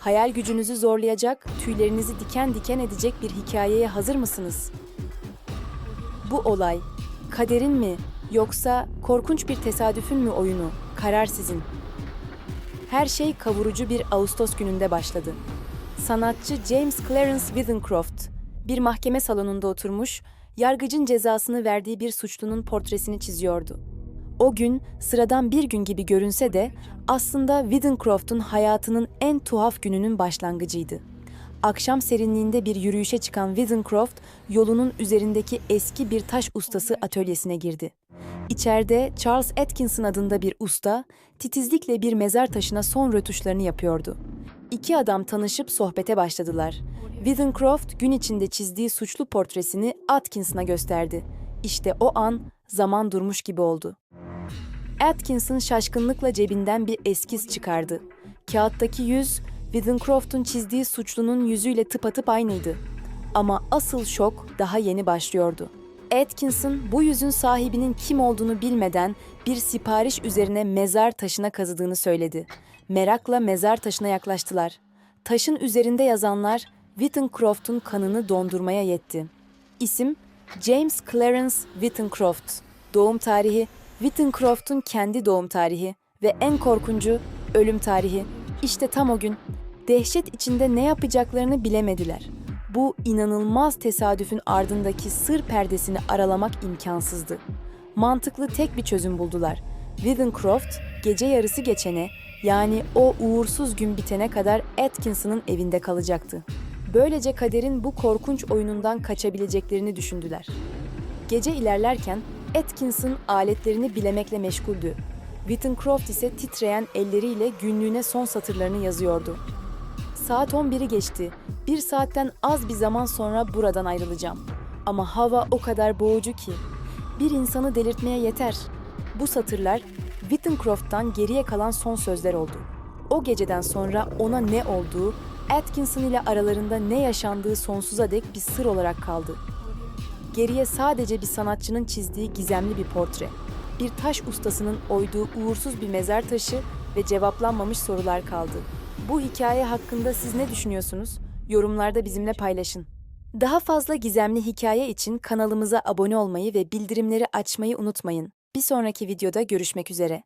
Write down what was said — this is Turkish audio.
Hayal gücünüzü zorlayacak, tüylerinizi diken diken edecek bir hikayeye hazır mısınız? Bu olay kaderin mi yoksa korkunç bir tesadüfün mü oyunu? Karar sizin. Her şey kavurucu bir Ağustos gününde başladı. Sanatçı James Clarence Withencroft bir mahkeme salonunda oturmuş, yargıcın cezasını verdiği bir suçlunun portresini çiziyordu. O gün sıradan bir gün gibi görünse de aslında Withencroft'un hayatının en tuhaf gününün başlangıcıydı. Akşam serinliğinde bir yürüyüşe çıkan Withencroft, yolunun üzerindeki eski bir taş ustası atölyesine girdi. İçeride Charles Atkinson adında bir usta, titizlikle bir mezar taşına son rötuşlarını yapıyordu. İki adam tanışıp sohbete başladılar. Withencroft gün içinde çizdiği suçlu portresini Atkinson'a gösterdi. İşte o an zaman durmuş gibi oldu. Atkinson şaşkınlıkla cebinden bir eskiz çıkardı. Kağıttaki yüz, Withencroft'un çizdiği suçlunun yüzüyle tıpatıp aynıydı. Ama asıl şok daha yeni başlıyordu. Atkinson bu yüzün sahibinin kim olduğunu bilmeden bir sipariş üzerine mezar taşına kazıdığını söyledi. Merakla mezar taşına yaklaştılar. Taşın üzerinde yazanlar Withencroft'un kanını dondurmaya yetti. İsim James Clarence Withencroft. Doğum tarihi Withencroft'un kendi doğum tarihi ve en korkuncu ölüm tarihi. İşte tam o gün. Dehşet içinde ne yapacaklarını bilemediler. Bu inanılmaz tesadüfün ardındaki sır perdesini aralamak imkansızdı. Mantıklı tek bir çözüm buldular. Withencroft gece yarısı geçene yani o uğursuz gün bitene kadar Atkinson'ın evinde kalacaktı. Böylece kaderin bu korkunç oyunundan kaçabileceklerini düşündüler. Gece ilerlerken Atkinson aletlerini bilemekle meşguldü. Withencroft ise titreyen elleriyle günlüğüne son satırlarını yazıyordu. Saat 11'i geçti. Bir saatten az bir zaman sonra buradan ayrılacağım. Ama hava o kadar boğucu ki. Bir insanı delirtmeye yeter. Bu satırlar Withencroft'tan geriye kalan son sözler oldu. O geceden sonra ona ne olduğu, Atkinson ile aralarında ne yaşandığı sonsuza dek bir sır olarak kaldı. Geriye sadece bir sanatçının çizdiği gizemli bir portre, bir taş ustasının oyduğu uğursuz bir mezar taşı ve cevaplanmamış sorular kaldı. Bu hikaye hakkında siz ne düşünüyorsunuz? Yorumlarda bizimle paylaşın. Daha fazla gizemli hikaye için kanalımıza abone olmayı ve bildirimleri açmayı unutmayın. Bir sonraki videoda görüşmek üzere.